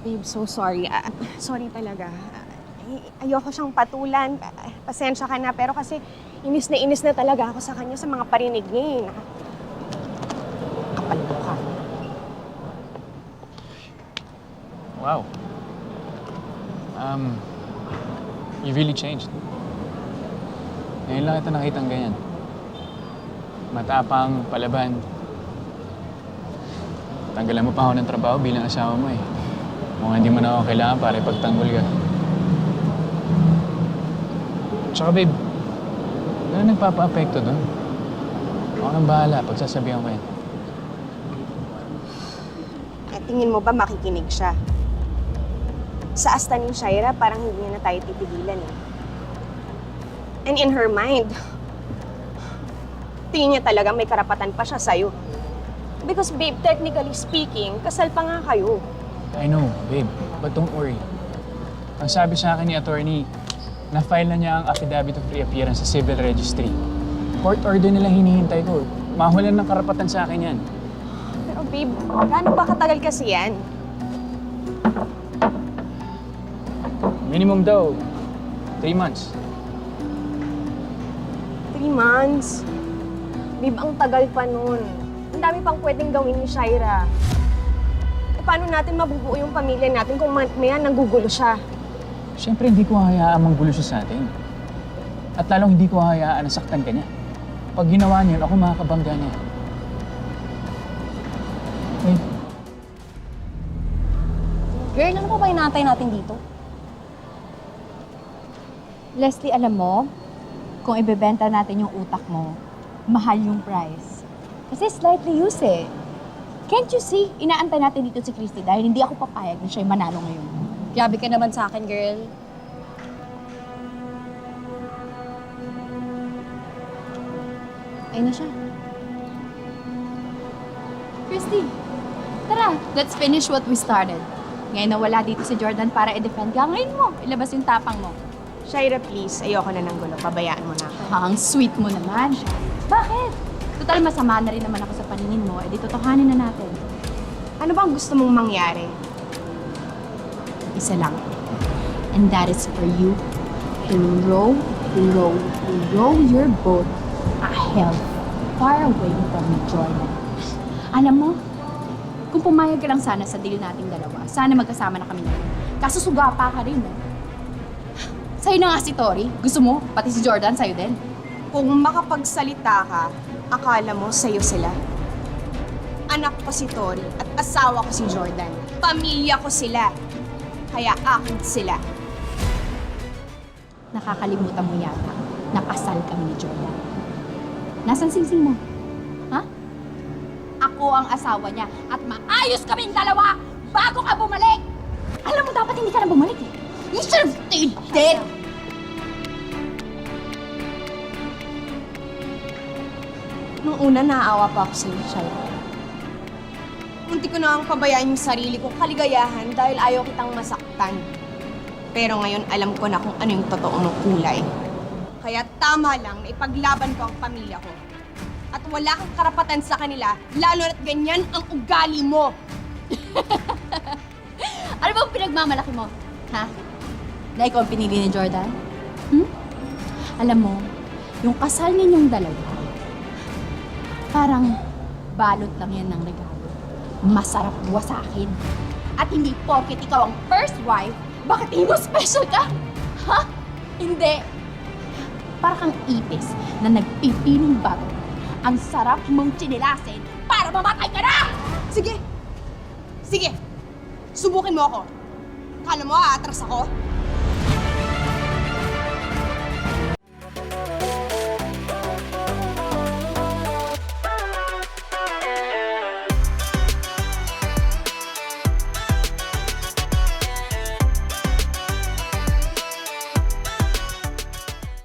Babe, so sorry. Ah, sorry talaga. Ay- ayoko siyang patulan. Ah, Pasensya ka na. Pero kasi inis na inis na talaga ako sa kanya sa mga parinig niya eh. Kapal mo ka. Wow. Um, you really changed. Ngayon lang kita nakitang ganyan. Matapang, palaban. Tanggalan mo pa ako ng trabaho bilang asawa mo eh. Mukhang hindi mo na ako kailangan para ipagtanggol ka. Tsaka babe, ano nagpapa-apekto doon? Ako nang bahala, pagsasabihan ko yan. At tingin mo ba makikinig siya? Sa asta ni Shaira, parang hindi niya na tayo titigilan eh. And in her mind, tingin niya talaga may karapatan pa siya sa'yo. Because babe, technically speaking, kasal pa nga kayo. I know, babe. But don't worry. Ang sabi sa akin ni attorney, na-file na niya ang affidavit of reappearance sa civil registry. Court order nilang hinihintay ko. Mahulan ng karapatan sa akin yan. Pero babe, gaano ba katagal kasi yan? Minimum daw, three months. Three months? Babe, ang tagal pa nun. Ang dami pang pwedeng gawin ni Shaira. E paano natin mabubuo yung pamilya natin kung ma- maya nanggugulo siya? Siyempre, hindi ko hayaan manggulo siya sa atin. At lalong hindi ko hayaan na saktan ka niya. Pag ginawa niya, yun, ako makakabangga niya. Babe, Girl, ano pa ba inaantay natin dito? Leslie, alam mo, kung ibebenta natin yung utak mo, mahal yung price. Kasi slightly used eh. Can't you see? Inaantay natin dito si Christy dahil hindi ako papayag na siya'y manalo ngayon. Grabe ka naman sa akin, girl. Ayun na siya. Christy, tara, let's finish what we started. Ngayon na wala dito si Jordan para i-defend ka, ngayon mo, ilabas yung tapang mo. Shaira, please, ayoko na ng gulo. Pabayaan mo na ako. Ang sweet mo naman. Bakit? Total, masama na rin naman ako sa paningin mo. Eh, di totohanin na natin. Ano bang gusto mong mangyari? Isa lang. And that is for you to row, row, row your boat a hell far away from Jordan. Alam mo, kung pumayag ka lang sana sa deal nating dalawa, sana magkasama na kami ngayon. Kaso sugapa ka rin, eh. Sa'yo na nga si Tori. Gusto mo? Pati si Jordan, sa'yo din. Kung makapagsalita ka, akala mo sa'yo sila. Anak ko si Tori at asawa ko si Jordan. Pamilya ko sila. Kaya akin sila. Nakakalimutan mo yata. Nakasal kami ni Jordan. Nasaan sing-sing mo? Ha? Ako ang asawa niya at maayos kaming dalawa bago ka bumalik! Alam mo, dapat hindi ka na bumalik eh. You should have stayed dead! Nung una, naaawa pa ako sa'yo, Shaira. Munti ko na ang pabayaan yung sarili ko kaligayahan dahil ayaw kitang masaktan. Pero ngayon, alam ko na kung ano yung totoo ng kulay. Kaya tama lang na ipaglaban ko ang pamilya ko. At wala kang karapatan sa kanila, lalo na't ganyan ang ugali mo. Ano bang pinagmamalaki mo? Ha? Na ikaw ang pinili ni Jordan? Hmm? Alam mo, yung kasal ninyong dalawa, parang balot lang yan ng regalo. Masarap wasakin. At hindi porket ikaw ang first wife, bakit hindi mo special ka? Ha? Hindi. Para kang ipis na nagpipiling bago. Ang sarap mong chinilasin para mamatay ka na! Sige! Sige! Subukin mo ako. Kala mo aatras ako?